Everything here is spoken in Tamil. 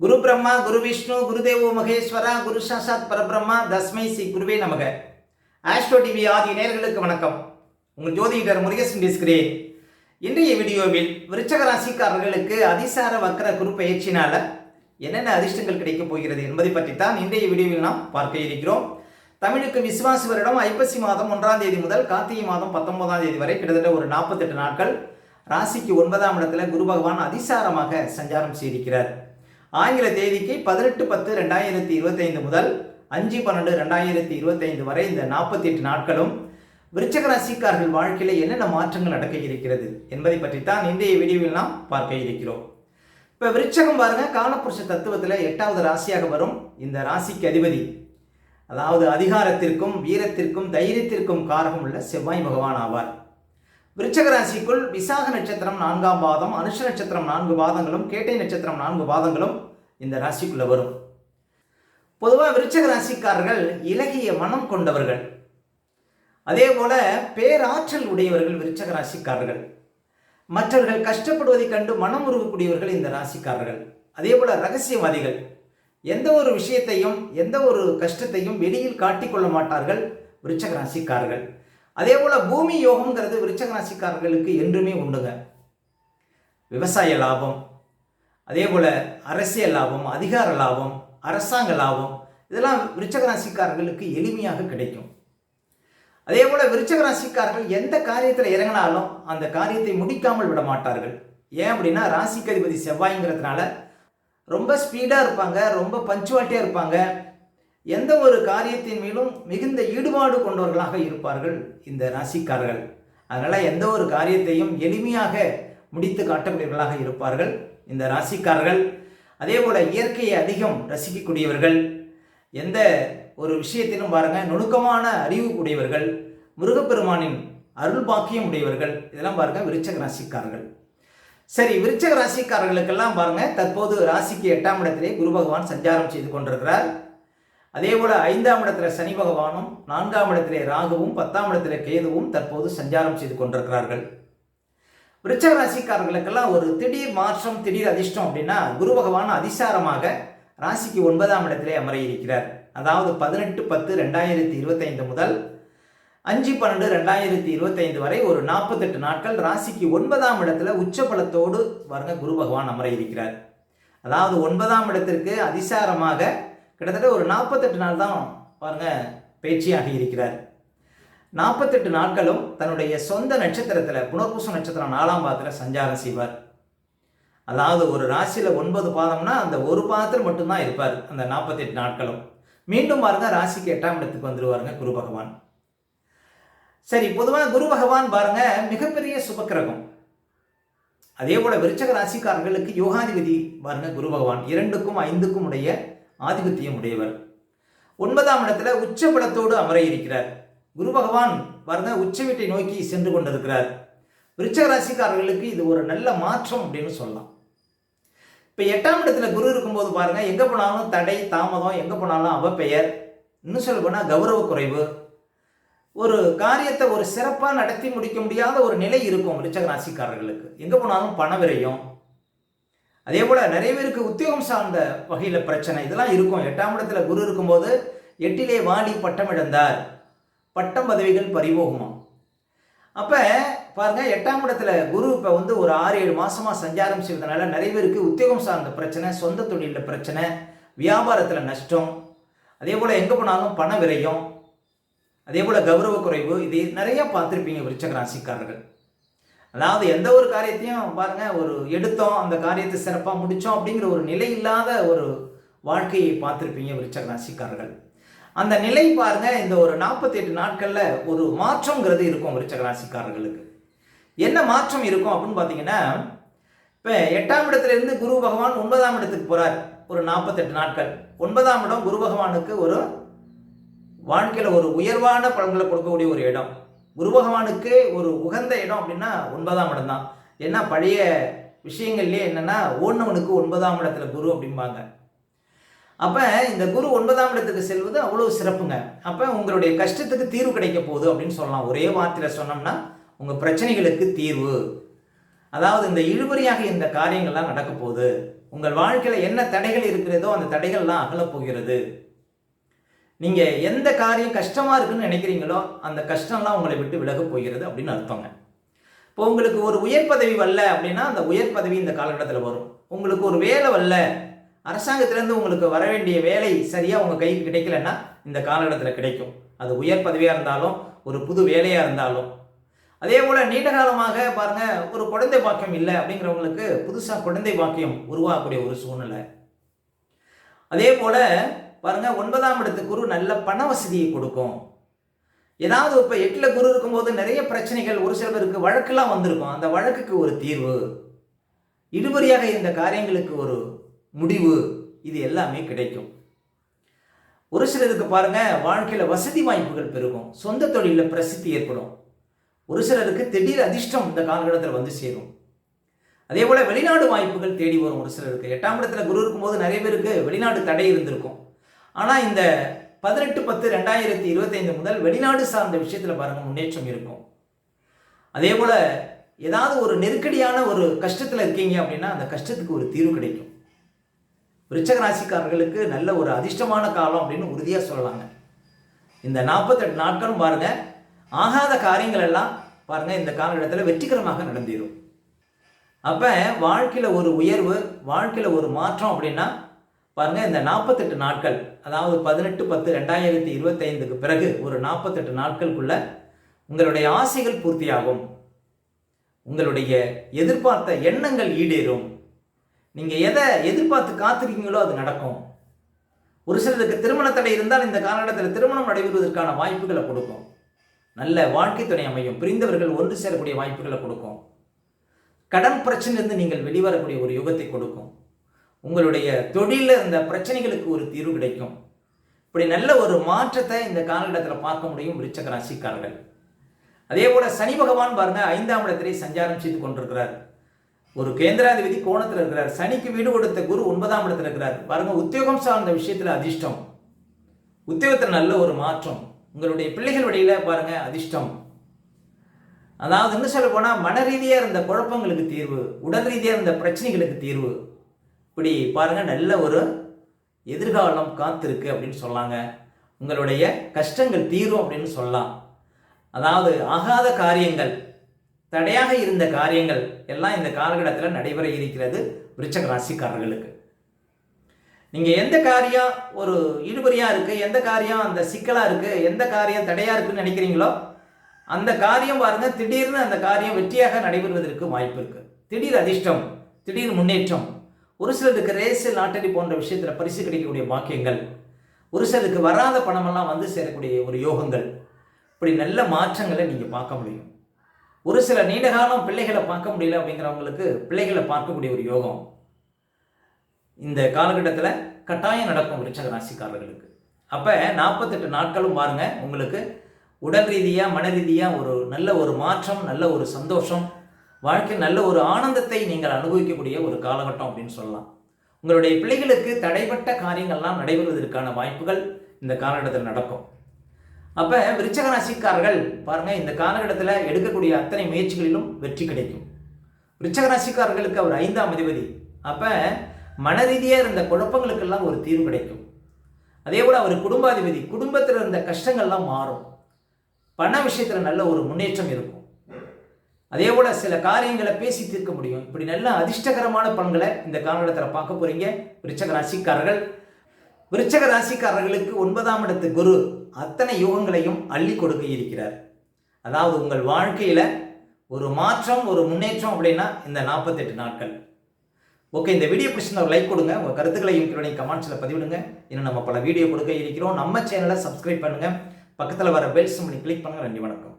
குரு பிரம்மா குரு விஷ்ணு குருதேவோ மகேஸ்வரா குரு சாசாத் பரபிரம்மா தஸ்மை ஸ்ரீ குருவே நமக. ஆஸ்ட்ரோ டிவி ஆதி நேர்களுக்கு வணக்கம். உங்கள் ஜோதிடர் முருகேசன் பேசுகிறேன். இன்றைய வீடியோவில் விருச்சக ராசிக்காரர்களுக்கு அதிசார வக்கர குரு பயிற்சினால என்னென்ன அதிர்ஷ்டங்கள் கிடைக்கப் போகிறது என்பதை பற்றித்தான் இன்றைய வீடியோவில் நாம் பார்க்க இருக்கிறோம். தமிழுக்கு விசுவாசி வருடம் ஐப்பசி மாதம் ஒன்றாம் தேதி முதல் கார்த்திகை மாதம் பத்தொன்பதாம் தேதி வரை கிட்டத்தட்ட ஒரு நாற்பத்தெட்டு நாட்கள். ராசிக்கு ஒன்பதாம் இடத்துல குரு பகவான் அதிசாரமாக சஞ்சாரம் செய்திருக்கிறார். ஆங்கில தேதிக்கு பதினெட்டு பத்து ரெண்டாயிரத்தி இருபத்தைந்து முதல் அஞ்சு பன்னெண்டு ரெண்டாயிரத்தி இருபத்தைந்து வரை இந்த நாற்பத்தி எட்டு நாட்களும் விருச்சக ராசிக்காரர்கள் வாழ்க்கையில் என்னென்ன மாற்றங்கள் நடக்க இருக்கிறது என்பதை பற்றித்தான் இன்றைய வீடியோவில் நாம் பார்க்க இருக்கிறோம். இப்போ விருச்சகம் பாருங்க காலப்புருஷ தத்துவத்தில் எட்டாவது ராசியாக வரும் இந்த ராசிக்கு அதிபதி. அதாவது அதிகாரத்திற்கும் வீரத்திற்கும் தைரியத்திற்கும் காரகம் உள்ள செவ்வாய் பகவான் ஆவார். விருச்சக ராசிக்குள் விசாக நட்சத்திரம் நான்காம் பாதம் அனுஷ நட்சத்திரம் நான்கு பாதங்களும் கேட்டை நட்சத்திரம் நான்கு பாதங்களும் இந்த ராசிக்குள்ள வரும். பொதுவாக விருச்சக ராசிக்காரர்கள் இலகிய மனம் கொண்டவர்கள். அதே போல பேராற்றல் உடையவர்கள் விருச்சக ராசிக்காரர்கள் மற்றவர்கள் கஷ்டப்படுவதைக் கண்டு மனம் உருகக்கூடியவர்கள் இந்த ராசிக்காரர்கள். அதே போல ரகசியவாதிகள். எந்த ஒரு விஷயத்தையும் எந்த ஒரு கஷ்டத்தையும் வெளியில் காட்டிக்கொள்ள மாட்டார்கள் விருச்சக ராசிக்காரர்கள் அதே போல் பூமி யோகம்ங்கிறது விருச்சக ராசிக்காரர்களுக்கு என்றுமே உண்டுங்க. விவசாய லாபம் அதே போல் அரசியல் லாபம் அதிகார லாபம் அரசாங்க லாபம் இதெல்லாம் விருச்சக ராசிக்காரர்களுக்கு எளிமையாக கிடைக்கும். அதே போல் விருச்சக ராசிக்காரர்கள் எந்த காரியத்தில் இறங்கினாலும் அந்த காரியத்தை முடிக்காமல் விட மாட்டார்கள். ஏன் அப்படின்னா ராசிக்கு அதிபதி செவ்வாய்ங்கிறதுனால ரொம்ப ஸ்பீடாக இருப்பாங்க ரொம்ப பஞ்சுவாலிட்டியாக இருப்பாங்க எந்த ஒரு காரியத்தின் மேலும் மிகுந்த ஈடுபாடு கொண்டவர்களாக இருப்பார்கள் இந்த ராசிக்காரர்கள். அதனால் எந்த ஒரு காரியத்தையும் எளிமையாக முடித்து காட்டக்கூடியவர்களாக இருப்பார்கள் இந்த ராசிக்காரர்கள். அதே போல் இயற்கையை அதிகம் ரசிக்கக்கூடியவர்கள். எந்த ஒரு விஷயத்திலும் பாருங்கள் நுணுக்கமான அறிவு கூடியவர்கள் முருகப்பெருமானின் அருள் பாக்கியம் உடையவர்கள். இதெல்லாம் பாருங்க விருச்சக ராசிக்காரர்கள். சரி விருச்சக ராசிக்காரர்களுக்கெல்லாம் பாருங்க தற்போது ராசிக்கு எட்டாம் இடத்திலே குரு பகவான் சஞ்சாரம் செய்து கொண்டிருக்கிறார். அதே போல ஐந்தாம் இடத்துல சனி பகவானும் நான்காம் இடத்திலே ராகுவும் பத்தாம் இடத்திலே கேதுவும் தற்போது சஞ்சாரம் செய்து கொண்டிருக்கிறார்கள். விருச்சக ராசிக்காரர்களுக்கெல்லாம் ஒரு திடீர் மாற்றம் திடீர் அதிர்ஷ்டம் அப்படின்னா குரு பகவான் அதிசாரமாக ராசிக்கு ஒன்பதாம் இடத்திலே அமர இருக்கிறார் அதாவது பதினெட்டு பத்து ரெண்டாயிரத்தி இருபத்தைந்து முதல் அஞ்சு பன்னெண்டு ரெண்டாயிரத்தி இருபத்தைந்து வரை ஒரு நாற்பத்தெட்டு நாட்கள் ராசிக்கு ஒன்பதாம் இடத்துல உச்சபலத்தோடு வருங்க குரு பகவான் அமர இருக்கிறார் அதாவது ஒன்பதாம் இடத்திற்கு அதிசாரமாக கிட்டத்தட்ட ஒரு நாற்பத்தெட்டு நாள் தான் பாருங்கள் பேச்சியாகி இருக்கிறார். நாற்பத்தெட்டு நாட்களும் தன்னுடைய சொந்த நட்சத்திரத்தில் புனர்பூச நட்சத்திரம் நாலாம் பாதத்தில் சஞ்சாரம் செய்வார். அதாவது ஒரு ராசியில் ஒன்பது பாதம்னா அந்த ஒரு பாதத்தில் மட்டும்தான் இருப்பார் அந்த நாற்பத்தெட்டு நாட்களும். மீண்டும் பாருங்க ராசிக்கு எட்டாம் இடத்துக்கு வந்துடுவாருங்க குரு பகவான். சரி பொதுவாக குரு பகவான் பாருங்க மிகப்பெரிய சுபக்கிரகம். அதே போல விருச்சக ராசிக்காரர்களுக்கு யோகாதிபதி பாருங்க குரு பகவான். இரண்டுக்கும் ஐந்துக்கும் உடைய ஆதிபத்தியம் உடையவர். ஒன்பதாம் இடத்துல உச்சபலத்தோடு அமர இருக்கிறார் குரு பகவான் பாருங்க உச்ச வீட்டை நோக்கி சென்று கொண்டிருக்கிறார். விருச்சக ராசிக்காரர்களுக்கு இது ஒரு நல்ல மாற்றம் அப்படின்னு சொல்லலாம். இப்போ எட்டாம் இடத்துல குரு இருக்கும்போது பாருங்க எங்கே போனாலும் தடை தாமதம் எங்கே போனாலும் அவப்பெயர். இன்னும் சொல்ல போனால் கௌரவ குறைவு. ஒரு காரியத்தை ஒரு சிறப்பாக நடத்தி முடிக்க முடியாத ஒரு நிலை இருக்கும் விருச்சக ராசிக்காரர்களுக்கு. எங்கே போனாலும் பண அதே போல் நிறைய பேருக்கு உத்தியோகம் சார்ந்த வகையில் பிரச்சனை. இதெல்லாம் இருக்கும். எட்டாம் இடத்துல குரு இருக்கும்போது எட்டிலே வாடி பட்டம் இழந்தார். பட்டம் பதவிகள் பறிபோகுமா அப்போ பாருங்க எட்டாம் இடத்துல குரு இப்போ வந்து ஒரு ஆறு ஏழு மாதமாக சஞ்சாரம் செய்வதனால நிறைய பேருக்கு உத்தியோகம் சார்ந்த பிரச்சனை சொந்த தொழிலில் பிரச்சனை வியாபாரத்தில் நஷ்டம் அதே போல் எங்கே போனாலும் பண விரயம் அதே போல் கௌரவ குறைவு இது நிறையா பார்த்துருப்பீங்க விருச்சக ராசிக்காரர்கள். அதாவது எந்த ஒரு காரியத்தையும் பாருங்க ஒரு எடுத்தோம் அந்த காரியத்தை சிறப்பாக முடித்தோம் அப்படிங்கிற ஒரு நிலை இல்லாத ஒரு வாழ்க்கையை பார்த்துருப்பீங்க விருச்சக ராசிக்காரர்கள். அந்த நிலை பாருங்க இந்த ஒரு நாற்பத்தி எட்டு நாட்களில் ஒரு மாற்றங்கிறது இருக்கும் விருச்சக ராசிக்காரர்களுக்கு. என்ன மாற்றம் இருக்கும் அப்படின்னு பார்த்தீங்கன்னா இப்போ எட்டாம் இடத்துல இருந்து குரு பகவான் ஒன்பதாம் இடத்துக்கு போகிறார் ஒரு நாற்பத்தெட்டு நாட்கள். ஒன்பதாம் இடம் குரு பகவானுக்கு ஒரு வாழ்க்கையில் ஒரு உயர்வான பலன்களை கொடுக்கக்கூடிய ஒரு இடம். குரு பகவானுக்கு ஒரு உகந்த இடம் அப்படின்னா ஒன்பதாம் இடம் தான் ஏன்னா பழைய விஷயங்கள்லேயே என்னென்னா ஓன்னவனுக்கு ஒன்பதாம் இடத்துல குரு அப்படிம்பாங்க. அப்போ இந்த குரு ஒன்பதாம் இடத்துக்கு செல்வது அவ்வளோ சிறப்புங்க. அப்போ உங்களுடைய கஷ்டத்துக்கு தீர்வு கிடைக்க போகுது அப்படின்னு சொல்லலாம். ஒரே வார்த்தையில் சொன்னோம்னா உங்கள் பிரச்சனைகளுக்கு தீர்வு. அதாவது இந்த இழுபறியாக இந்த காரியங்கள்லாம் நடக்க போகுது. உங்கள் வாழ்க்கையில் என்ன தடைகள் இருக்கிறதோ அந்த தடைகள்லாம் அகலப் போகிறது. நீங்கள் எந்த காரியம் கஷ்டமாக இருக்குன்னு நினைக்கிறீங்களோ அந்த கஷ்டம்லாம் உங்களை விட்டு விலகப் போகிறது அப்படின்னு அர்த்தங்க. இப்போ உங்களுக்கு ஒரு உயர் பதவி வரல அப்படின்னா அந்த உயர் பதவி இந்த காலகட்டத்தில் வரும். உங்களுக்கு ஒரு வேலை வரல அரசாங்கத்திலேருந்து உங்களுக்கு வர வேண்டிய வேலை சரியாக உங்கள் கைக்கு கிடைக்கலன்னா இந்த காலகட்டத்தில் கிடைக்கும். அது உயர் பதவியாக இருந்தாலும் ஒரு புது வேலையாக இருந்தாலும். அதே போல் நீண்ட காலமாக பாருங்கள் ஒரு குழந்தை பாக்கியம் இல்லை அப்படிங்கிறவங்களுக்கு புதுசாக குழந்தை பாக்கியம் உருவாகக்கூடிய ஒரு சூழ்நிலை. அதே போல் பாருங்க ஒன்பதாம் இடத்து குரு நல்ல பண வசதியை கொடுக்கும். ஏதாவது இப்போ எட்டில் குரு இருக்கும்போது நிறைய பிரச்சனைகள் ஒரு சில பேருக்கு வழக்கெல்லாம் வந்திருக்கும். அந்த வழக்குக்கு ஒரு தீர்வு. இடுபறியாக இருந்த காரியங்களுக்கு ஒரு முடிவு. இது எல்லாமே கிடைக்கும். ஒரு சிலருக்கு பாருங்க வாழ்க்கையில் வசதி வாய்ப்புகள் பெருகும். சொந்த தொழிலில் பிரசித்தி ஏற்படும். ஒரு சிலருக்கு திடீர் அதிர்ஷ்டம் இந்த காலகட்டத்தில் வந்து சேரும். அதே போல் வெளிநாடு வாய்ப்புகள் தேடி வரும் ஒரு சிலருக்கு. எட்டாம் இடத்துல குரு இருக்கும்போது நிறைய பேருக்கு வெளிநாடு தடை இருந்திருக்கும். ஆனால் இந்த பதினெட்டு பத்து ரெண்டாயிரத்தி இருபத்தைந்து முதல் வெளிநாடு சார்ந்த விஷயத்தில் பாருங்கள் முன்னேற்றம் இருக்கும். அதே போல் ஏதாவது ஒரு நெருக்கடியான ஒரு கஷ்டத்தில் இருக்கீங்க அப்படின்னா அந்த கஷ்டத்துக்கு ஒரு தீர்வு கிடைக்கும். விருச்சக ராசிக்காரர்களுக்கு நல்ல ஒரு அதிர்ஷ்டமான காலம் அப்படின்னு உறுதியாக சொல்லலாங்க. இந்த நாற்பத்தெட்டு நாட்களும் பாருங்கள் ஆகாத காரியங்கள் எல்லாம் பாருங்கள் இந்த காலகட்டத்தில் வெற்றிகரமாக நடந்திடும் அப்போ வாழ்க்கையில் ஒரு உயர்வு வாழ்க்கையில் ஒரு மாற்றம் அப்படின்னா பாருங்கள் இந்த நாற்பத்தெட்டு நாட்கள் அதாவது பதினெட்டு பத்து ரெண்டாயிரத்தி இருபத்தைந்துக்கு பிறகு ஒரு நாற்பத்தெட்டு நாட்களுக்குள்ள உங்களுடைய ஆசைகள் பூர்த்தியாகும். உங்களுடைய எதிர்பார்த்த எண்ணங்கள் ஈடேறும். நீங்கள் எதை எதிர்பார்த்து காத்திருக்கீங்களோ அது நடக்கும். ஒரு சிலருக்கு திருமண தடை இருந்தால் இந்த காலகட்டத்தில் திருமணம் நடைபெறுவதற்கான வாய்ப்புகளை கொடுக்கும். நல்ல வாழ்க்கை துணை அமையும். பிரிந்தவர்கள் ஒன்று சேரக்கூடிய வாய்ப்புகளை கொடுக்கும். கடன் பிரச்சனையிலிருந்து நீங்கள் வெளிவரக்கூடிய ஒரு யுகத்தை கொடுக்கும். உங்களுடைய தொழிலில் இருந்த பிரச்சனைகளுக்கு ஒரு தீர்வு கிடைக்கும். இப்படி நல்ல ஒரு மாற்றத்தை இந்த காலகட்டத்தில் பார்க்க முடியும் விருச்சக ராசிக்காரர்கள். அதே போல சனி பகவான் பாருங்க ஐந்தாம் இடத்திலே சஞ்சாரம் செய்து கொண்டிருக்கிறார். ஒரு கேந்திராதிபதி கோணத்தில் இருக்கிறார். சனிக்கு வீடு கொடுத்த குரு ஒன்பதாம் இடத்துல இருக்கிறார். பாருங்க உத்தியோகம் சார்ந்த விஷயத்தில் அதிர்ஷ்டம். உத்தியோகத்தில் நல்ல ஒரு மாற்றம். உங்களுடைய பிள்ளைகள் வழியில பாருங்க அதிர்ஷ்டம். அதாவது என்ன சொல்ல போனால் மன ரீதியாக இருந்த குழப்பங்களுக்கு தீர்வு உடல் ரீதியாக இருந்த பிரச்சனைகளுக்கு தீர்வு. இப்படி பாருங்கள் நல்ல ஒரு எதிர்காலம் காத்திருக்கு அப்படின்னு சொல்லாங்க. உங்களுடைய கஷ்டங்கள் தீரும் அப்படின்னு சொல்லலாம். அதாவது ஆகாத காரியங்கள் தடையாக இருந்த காரியங்கள் எல்லாம் இந்த காலகட்டத்தில் நடைபெற இருக்கிறது விருச்சக ராசிக்காரர்களுக்கு. நீங்கள் எந்த காரியம் ஒரு இழுபறியாக இருக்குது எந்த காரியம் அந்த சிக்கலாக இருக்குது எந்த காரியம் தடையாக இருக்குன்னு நினைக்கிறீங்களோ அந்த காரியம் பாருங்கள் திடீர்னு அந்த காரியம் வெற்றியாக நடைபெறுவதற்கு வாய்ப்பு இருக்குது திடீர் அதிர்ஷ்டம் திடீர் முன்னேற்றம் ஒரு சிலருக்கு ரேசு லாட்டரி போன்ற விஷயத்தில் பரிசு கிடைக்கக்கூடிய பாக்கியங்கள். ஒரு சிலருக்கு வராத பணமெல்லாம் வந்து சேரக்கூடிய ஒரு யோகங்கள். இப்படி நல்ல மாற்றங்களை நீங்கள் பார்க்க முடியும். ஒரு சில நீண்ட காலம் பிள்ளைகளை பார்க்க முடியல அப்படிங்கிறவங்களுக்கு பிள்ளைகளை பார்க்கக்கூடிய ஒரு யோகம். இந்த காலகட்டத்தில் கட்டாயம் நடக்கும் விருச்சக ராசிக்காரர்களுக்கு. அப்போ நாற்பத்தெட்டு நாட்களும் பாருங்கள் உங்களுக்கு உடல் ரீதியாக மன ரீதியாக ஒரு நல்ல ஒரு மாற்றம் நல்ல ஒரு சந்தோஷம் வாழ்க்கையில் நல்ல ஒரு ஆனந்தத்தை நீங்கள் அனுபவிக்கக்கூடிய ஒரு காலகட்டம் அப்படின்னு சொல்லலாம். உங்களுடைய பிள்ளைகளுக்கு தடைப்பட்ட காரியங்கள்லாம் நடைபெறுவதற்கான வாய்ப்புகள் இந்த காலகட்டத்தில் நடக்கும். அப்போ விருச்சக ராசிக்காரர்கள் பாருங்கள் இந்த காலகட்டத்தில் எடுக்கக்கூடிய அத்தனை முயற்சிகளிலும் வெற்றி கிடைக்கும். விருச்சக ராசிக்காரர்களுக்கு அவர் ஐந்தாம் அதிபதி. அப்போ மன ரீதியாக இருந்த குழப்பங்களுக்கெல்லாம் ஒரு தீர்வு கிடைக்கும். அதே போல் அவர் குடும்பாதிபதி. குடும்பத்தில் இருந்த கஷ்டங்கள்லாம் மாறும். பண விஷயத்தில் நல்ல ஒரு முன்னேற்றம் இருக்கும். அதே போல் சில காரியங்களை பேசி தீர்க்க முடியும். இப்படி நல்ல அதிர்ஷ்டகரமான பண்களை இந்த காலகட்டத்தில் பார்க்க போறீங்க. விருச்சக ராசிக்காரர்கள். விருச்சக ராசிக்காரர்களுக்கு ஒன்பதாம் இடத்து குரு அத்தனை யோகங்களையும் அள்ளி கொடுக்க இருக்கிறார். அதாவது உங்கள் வாழ்க்கையில் ஒரு மாற்றம் ஒரு முன்னேற்றம் அப்படின்னா இந்த நாற்பத்தெட்டு நாட்கள். ஓகே இந்த வீடியோ பிடிச்சிருந்தா ஒரு லைக் கொடுங்க. உங்கள் கருத்துக்களையும் கீழே கமெண்ட்ஸில் பதிவிடுங்க. இன்னும் நம்ம பல வீடியோ கொடுக்க இருக்கிறோம். நம்ம சேனலை சப்ஸ்கிரைப் பண்ணுங்கள் பக்கத்தில் வர பெல் சிம்பிளி கிளிக் பண்ணுங்கள் நன்றி வணக்கம்.